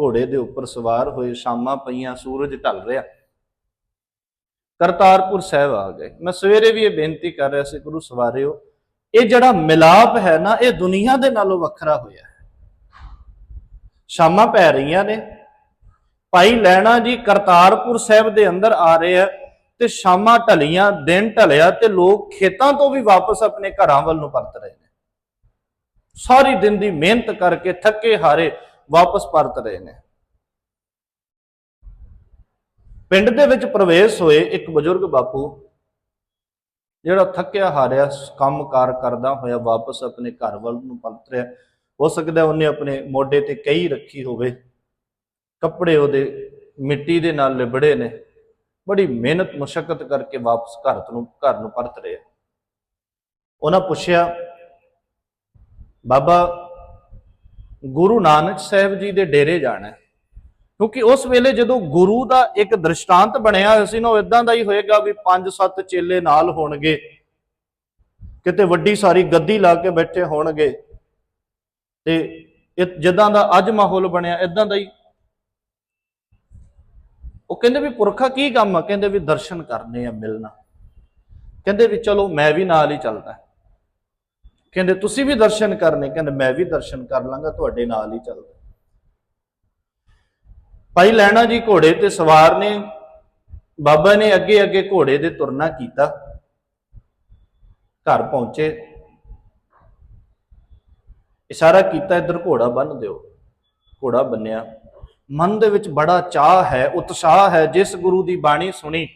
ਘੋੜੇ ਦੇ ਉੱਪਰ ਸਵਾਰ ਹੋਏ ਸ਼ਾਮਾਂ ਪਈਆਂ ਸੂਰਜ ਢਲ ਰਿਹਾ। ਕਰਤਾਰਪੁਰ ਸਾਹਿਬ ਆ ਗਏ। ਮੈਂ ਸਵੇਰੇ ਵੀ ਇਹ ਬੇਨਤੀ ਕਰ ਰਿਹਾ ਸੀ, ਗੁਰੂ ਸਵਾਰਿਓ, ਇਹ ਜਿਹੜਾ ਮਿਲਾਪ ਹੈ ਨਾ, ਇਹ ਦੁਨੀਆ ਦੇ ਨਾਲੋਂ ਵੱਖਰਾ ਹੋਇਆ ਹੈ। ਸ਼ਾਮਾਂ ਪੈ ਰਹੀਆਂ ਨੇ। ਭਾਈ ਲੈਣਾ ਜੀ ਕਰਤਾਰਪੁਰ ਸਾਹਿਬ ਦੇ ਅੰਦਰ ਆ ਰਹੇ ਆ ਤੇ ਸ਼ਾਮਾਂ ਢਲੀਆਂ, ਦਿਨ ਢਲਿਆ ਤੇ ਲੋਕ ਖੇਤਾਂ ਤੋਂ ਵੀ ਵਾਪਸ ਆਪਣੇ ਘਰਾਂ ਵੱਲ ਨੂੰ ਪਰਤ ਰਹੇ ਨੇ। ਸਾਰੀ ਦਿਨ ਦੀ ਮਿਹਨਤ ਕਰਕੇ ਥੱਕੇ ਹਾਰੇ ਵਾਪਸ ਪਰਤ ਰਹੇ ਨੇ। ਪਿੰਡ ਦੇ ਵਿੱਚ ਪ੍ਰਵੇਸ਼ ਹੋਏ ਇੱਕ ਬਜ਼ੁਰਗ ਬਾਪੂ, ਜਿਹੜਾ ਥੱਕਿਆ ਹਾਰਿਆ ਕੰਮਕਾਰ ਕਰਦਾ ਹੋਇਆ ਵਾਪਸ ਆਪਣੇ ਘਰ ਵੱਲ ਨੂੰ ਪਰਤ ਰਿਹਾ। ਹੋ ਸਕਦਾ ਉਹਨੇ ਆਪਣੇ ਮੋਢੇ ਤੇ ਕਈ ਰੱਖੀ ਹੋਵੇ। ਕੱਪੜੇ ਉਹਦੇ ਮਿੱਟੀ ਦੇ ਨਾਲ ਲਿਬੜੇ ਨੇ। ਬੜੀ ਮਿਹਨਤ ਮੁਸ਼ਕਲ ਕਰਕੇ ਵਾਪਸ ਘਰ ਨੂੰ ਘਰ ਨੂੰ ਪਰਤ ਰਿਹਾ। ਉਹਨਾਂ ਪੁੱਛਿਆ, ਬਾਬਾ ਗੁਰੂ ਨਾਨਕ ਸਾਹਿਬ ਜੀ ਦੇ ਡੇਰੇ ਜਾਣਾ ਕਿਉਂਕਿ ਉਸ ਵੇਲੇ ਜਦੋਂ ਗੁਰੂ ਦਾ ਇੱਕ ਦ੍ਰਿਸ਼ਟਾਂਤ ਬਣਿਆ ਹੋਇਆ ਸੀ ਨਾ, ਉਹ ਇਦਾਂ ਦਾ ਹੀ ਹੋਏਗਾ ਵੀ ਪੰਜ ਸੱਤ ਚੇਲੇ ਨਾਲ ਹੋਣਗੇ। ਕਿਤੇ ਵੱਡੀ ਸਾਰੀ ਗੱਦੀ ਲਾ ਕੇ ਬੈਠੇ ਹੋਣਗੇ। ਤੇ ਜਿੱਦਾਂ ਦਾ ਅੱਜ ਮਾਹੌਲ ਬਣਿਆ ਇਦਾਂ ਦਾ ਹੀ। ਉਹ ਕਹਿੰਦੇ ਵੀ ਪੁਰਖਾ ਕੀ ਕੰਮ ਆ? ਕਹਿੰਦੇ ਵੀ ਦਰਸ਼ਨ ਕਰਨੇ ਆ ਮਿਲਣਾ। ਕਹਿੰਦੇ ਵੀ ਚਲੋ ਮੈਂ ਵੀ ਨਾਲ ਹੀ ਚੱਲਦਾ। ਕਹਿੰਦੇ, ਤੁਸੀਂ ਵੀ ਦਰਸ਼ਨ ਕਰਨੇ। ਕਹਿੰਦੇ, ਮੈਂ ਵੀ ਦਰਸ਼ਨ ਕਰ ਲਾਂਗਾ, ਤੁਹਾਡੇ ਨਾਲ ਹੀ ਚੱਲਦਾ ਭਾਈ ਲੈਣਾ ਜੀ ਘੋੜੇ ਤੇ ਸਵਾਰ ਨੇ। ਬਾਬਾ ਨੇ ਅੱਗੇ ਅੱਗੇ ਘੋੜੇ ਦੇ ਤੁਰਨਾ ਕੀਤਾ। ਘਰ ਪਹੁੰਚੇ। ਇਸ਼ਾਰਾ ਕੀਤਾ, ਇੱਧਰ ਘੋੜਾ ਬੰਨ ਦਿਓ। ਘੋੜਾ ਬੰਨਿਆ ਮਨ ਦੇ ਵਿੱਚ ਬੜਾ ਚਾਹ ਹੈ, ਉਤਸ਼ਾਹ ਹੈ, ਜਿਸ ਗੁਰੂ ਦੀ ਬਾਣੀ ਸੁਣੀ।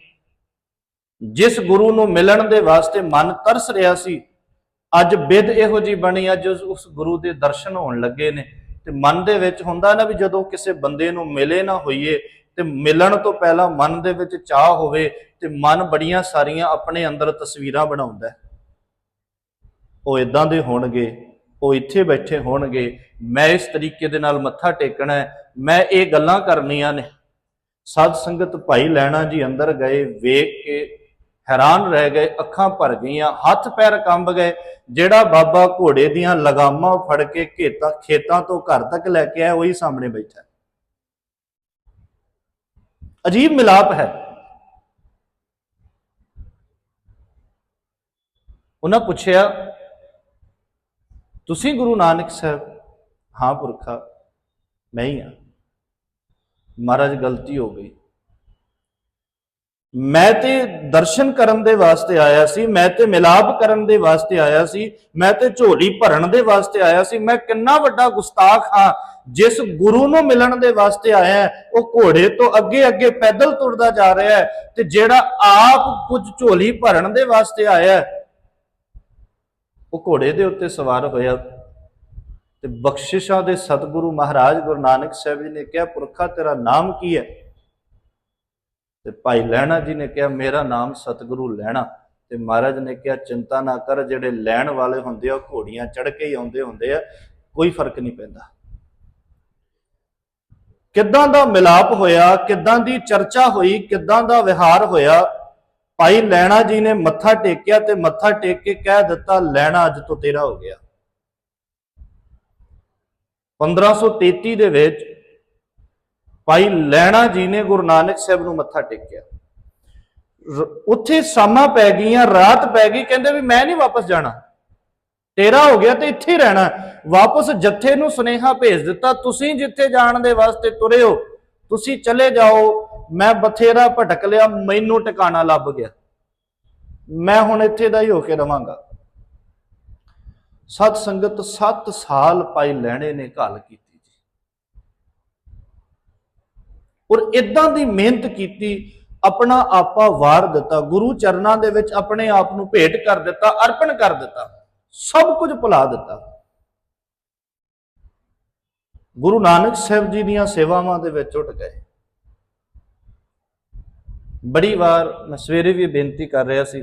ਜਿਸ ਗੁਰੂ ਨੂੰ ਮਿਲਣ ਦੇ ਵਾਸਤੇ ਮਨ ਤਰਸ ਰਿਹਾ ਸੀ ਅੱਜ ਬਿਦ ਇਹੋ ਜੀ ਬਣੀ ਅੱਜ ਉਸ- ਉਸ ਗੁਰੂ ਦੇ ਦਰਸ਼ਨ ਹੋਣ ਲੱਗੇ ਨੇ। ਤੇ ਮਨ ਦੇ ਵਿੱਚ ਹੁੰਦਾ ਨਾ ਵੀ ਜਦੋਂ ਕਿਸੇ ਬੰਦੇ ਨੂੰ ਮਿਲੇ ਨਾ ਹੋਈਏ ਤੇ ਮਿਲਣ ਤੋਂ ਪਹਿਲਾਂ ਮਨ ਦੇ ਵਿੱਚ ਚਾਹ ਹੋਵੇ ਤੇ ਮਨ ਬੜੀਆਂ ਸਾਰੀਆਂ ਆਪਣੇ ਅੰਦਰ ਤਸਵੀਰਾਂ ਬਣਾਉਂਦਾ ਉਹ ਇਦਾਂ ਦੇ ਹੋਣਗੇ, ਉਹ ਇੱਥੇ ਬੈਠੇ ਹੋਣਗੇ, ਮੈਂ ਇਸ ਤਰੀਕੇ ਦੇ ਨਾਲ ਮੱਥਾ ਟੇਕਣਾ ਮੈਂ ਇਹ ਗੱਲਾਂ ਕਰਨੀਆਂ ਨੇ। ਸਤ ਸੰਗਤ ਭਾਈ ਲੈਣਾ ਜੀ ਅੰਦਰ ਗਏ, ਵੇਖ ਕੇ ਹੈਰਾਨ ਰਹਿ ਗਏ, ਅੱਖਾਂ ਭਰ ਗਈਆਂ, ਹੱਥ ਪੈਰ ਕੰਬ ਗਏ। ਜਿਹੜਾ ਬਾਬਾ ਘੋੜੇ ਦੀਆਂ ਲਗਾਮਾਂ ਫੜ ਕੇ ਖੇਤਾਂ ਖੇਤਾਂ ਤੋਂ ਘਰ ਤੱਕ ਲੈ ਕੇ ਆਇਆ, ਉਹੀ ਸਾਹਮਣੇ ਬੈਠਾ ਅਜੀਬ ਮਿਲਾਪ ਹੈ। ਉਹਨਾਂ ਪੁੱਛਿਆ, ਤੁਸੀਂ ਗੁਰੂ ਨਾਨਕ ਸਾਹਿਬ? ਹਾਂ ਪੁਰਖਾ, ਮੈਂ ਹੀ ਹਾਂ। ਮਹਾਰਾਜ, ਗਲਤੀ ਹੋ ਗਈ। ਮੈਂ ਤੇ ਦਰਸ਼ਨ ਕਰਨ ਦੇ ਵਾਸਤੇ ਆਇਆ ਸੀ, ਮੈਂ ਤੇ ਮਿਲਾਪ ਕਰਨ ਦੇ ਵਾਸਤੇ ਆਇਆ ਸੀ, ਮੈਂ ਤੇ ਝੋਲੀ ਭਰਨ ਦੇ ਵਾਸਤੇ ਆਇਆ ਸੀ, ਮੈਂ ਕਿੰਨਾ ਵੱਡਾ ਗੁਸਤਾਖ ਹਾਂ, ਜਿਸ ਗੁਰੂ ਨੂੰ ਮਿਲਣ ਦੇ ਵਾਸਤੇ ਆਇਆ ਉਹ ਘੋੜੇ ਤੋਂ ਅੱਗੇ ਅੱਗੇ ਪੈਦਲ ਤੁਰਦਾ ਜਾ ਰਿਹਾ ਹੈ ਤੇ ਜਿਹੜਾ ਆਪ ਕੁਝ ਝੋਲੀ ਭਰਨ ਦੇ ਵਾਸਤੇ ਆਇਆ ਉਹ ਘੋੜੇ ਦੇ ਉੱਤੇ ਸਵਾਰ ਹੋਇਆ। ਤੇ ਬਖਸ਼ਿਸ਼ਾਂ ਦੇ ਸਤਿਗੁਰੂ ਮਹਾਰਾਜ ਗੁਰੂ ਨਾਨਕ ਸਾਹਿਬ ਜੀ ਨੇ ਕਿਹਾ, ਪੁਰਖਾ ਤੇਰਾ ਨਾਮ ਕੀ ਹੈ? ਤੇ ਭਾਈ ਲਹਿਣਾ ਜੀ ਨੇ ਕਿਹਾ, ਮੇਰਾ ਨਾਮ ਸਤਿਗੁਰੂ ਲੈਣਾ ਤੇ ਮਹਾਰਾਜ ਨੇ ਕਿਹਾ, ਚਿੰਤਾ ਨਾ ਕਰ, ਜਿਹੜੇ ਲੈਣ ਵਾਲੇ ਹੁੰਦੇ ਆ ਘੋੜੀਆਂ ਚੜ ਕੇ ਹੀ ਆਉਂਦੇ ਹੁੰਦੇ ਆ, ਕੋਈ ਫ਼ਰਕ ਨਹੀਂ ਪੈਂਦਾ। ਕਿੱਦਾਂ ਦਾ ਮਿਲਾਪ ਹੋਇਆ, ਕਿੱਦਾਂ ਦੀ ਚਰਚਾ ਹੋਈ, ਕਿੱਦਾਂ ਦਾ ਵਿਹਾਰ ਹੋਇਆ, ਭਾਈ ਲੈਣਾ ਜੀ ਨੇ ਮੱਥਾ ਟੇਕਿਆ ਤੇ ਮੱਥਾ ਟੇਕ ਕੇ ਕਹਿ ਦਿੱਤਾ ਲੈਣਾ ਅੱਜ ਤੋਂ ਤੇਰਾ ਹੋ ਗਿਆ। 1533 ਦੇ ਵਿੱਚ ਭਾਈ ਲੈਣਾ ਜੀ ਨੇ ਗੁਰੂ ਨਾਨਕ ਸਾਹਿਬ ਨੂੰ ਮੱਥਾ ਟੇਕਿਆ। ਉੱਥੇ ਸ਼ਾਮਾਂ ਪੈ ਗਈਆਂ, ਰਾਤ ਪੈ ਗਈ, ਕਹਿੰਦੇ ਵੀ ਮੈਂ ਨਹੀਂ ਵਾਪਸ ਜਾਣਾ। ਤੇਰਾ ਹੋ ਗਿਆ ਤੇ ਇੱਥੇ ਰਹਿਣਾ। ਵਾਪਸ ਜੱਥੇ ਨੂੰ ਸੁਨੇਹਾ ਭੇਜ ਦਿੱਤਾ, ਤੁਸੀਂ ਜਿੱਥੇ ਜਾਣ ਦੇ ਵਾਸਤੇ ਤੁਰੇ ਹੋ, ਤੁਸੀਂ ਚਲੇ ਜਾਓ। ਮੈਂ ਬਥੇਰਾ ਭਟਕ ਲਿਆ, ਮੈਨੂੰ ਟਿਕਾਣਾ ਲੱਭ ਗਿਆ। ਮੈਂ ਹੁਣ ਇੱਥੇ ਦਾ ਹੀ ਹੋ ਕੇ ਰਵਾਂਗਾ। ਸਤ ਸੰਗਤ 7 ਸਾਲ ਪਾਈ ਲੈਣੇ ਨੇ ਘਾਲ ਕੀਤੀ ਜੀ ਔਰ ਇਦਾਂ ਦੀ ਮਿਹਨਤ ਕੀਤੀ, ਆਪਣਾ ਆਪਾ ਵਾਰ ਦਿੱਤਾ, ਗੁਰੂ ਚਰਨਾਂ ਦੇ ਵਿੱਚ ਆਪਣੇ ਆਪ ਨੂੰ ਭੇਟ ਕਰ ਦਿੱਤਾ, ਅਰਪਣ ਕਰ ਦਿੱਤਾ, ਸਭ ਕੁਝ ਭੁਲਾ ਦਿੱਤਾ। ਗੁਰੂ ਨਾਨਕ ਸਾਹਿਬ ਜੀ ਦੀਆਂ ਸੇਵਾਵਾਂ ਦੇ ਵਿੱਚ ਉੱਠ ਗਏ। ਬੜੀ ਵਾਰ ਮੈਂ ਸਵੇਰੇ ਵੀ ਬੇਨਤੀ ਕਰ ਰਿਹਾ ਸੀ